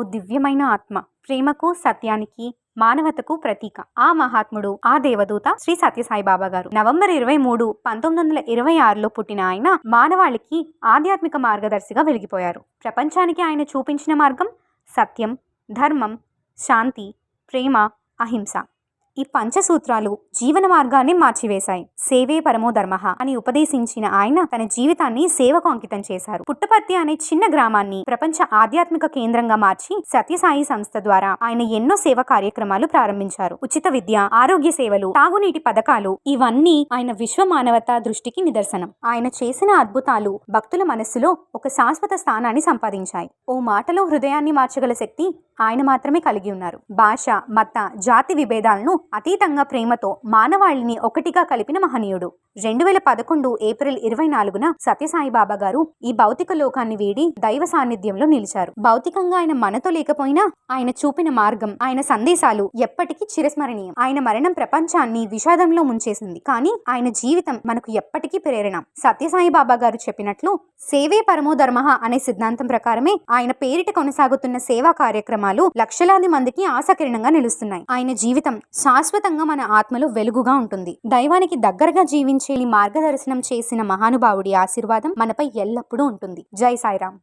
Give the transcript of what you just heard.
ఓ దివ్యమైన ఆత్మ ప్రేమకు సత్యానికి మానవతకు ప్రతీక. ఆ మహాత్ముడు ఆ దేవదూత శ్రీ సత్యసాయి బాబా గారు. నవంబర్ ఇరవై మూడు పంతొమ్మిది వందల ఇరవై ఆరులో పుట్టిన ఆయన మానవాళికి ఆధ్యాత్మిక మార్గదర్శిగా వెలిగిపోయారు. ప్రపంచానికి ఆయన చూపించిన మార్గం సత్యం ధర్మం శాంతి ప్రేమ అహింస. ఈ పంచసూత్రాలు జీవన మార్గాన్ని మార్చివేశాయి. సేవే పరమో ధర్మ అని ఉపదేశించిన ఆయన తన జీవితాన్ని సేవకు అంకితం చేశారు. పుట్టపర్తి అనే చిన్న గ్రామాన్ని ప్రపంచ ఆధ్యాత్మిక కేంద్రంగా మార్చి సత్యసాయి సంస్థ ద్వారా ఆయన ఎన్నో సేవ కార్యక్రమాలు ప్రారంభించారు. ఉచిత విద్య ఆరోగ్య సేవలు తాగునీటి పథకాలు ఇవన్నీ ఆయన విశ్వ మానవతా దృష్టికి నిదర్శనం. ఆయన చేసిన అద్భుతాలు భక్తుల మనస్సులో ఒక శాశ్వత స్థానాన్ని సంపాదించాయి. ఓ మాటలో హృదయాన్ని మార్చగల శక్తి ఆయన మాత్రమే కలిగి ఉన్నారు. భాష మత జాతి విభేదాలను అతీతంగా ప్రేమతో మానవాళిని ఒకటిగా కలిపిన మహనీయుడు. రెండు వేల పదకొండు ఏప్రిల్ ఇరవై నాలుగున సత్యసాయి బాబా గారు ఈ భౌతిక లోకాన్ని వీడి దైవ సాన్నిధ్యంలో నిలిచారు. భౌతికంగా ఆయన మనతో లేకపోయినా ఆయన చూపిన మార్గం ఆయన సందేశాలు ఎప్పటికీ చిరస్మరణీయం. ఆయన మరణం ప్రపంచాన్ని విషాదంలో ముంచేసింది. కానీ ఆయన జీవితం మనకు ఎప్పటికీ ప్రేరణ. సత్యసాయి బాబా గారు చెప్పినట్లు సేవే పరమో ధర్మ అనే సిద్ధాంతం ప్రకారమే ఆయన పేరిట కొనసాగుతున్న సేవా కార్యక్రమాలు లక్షలాది మందికి ఆశకిరణంగా నిలుస్తున్నాయి. ఆయన జీవితం శాశ్వతంగా మన ఆత్మలో వెలుగుగా ఉంటుంది. దైవానికి దగ్గరగా జీవించే మార్గదర్శనం చేసిన మహానుభావుడి ఆశీర్వాదం మనపై ఎల్లప్పుడూ ఉంటుంది. జై సాయిరామ్.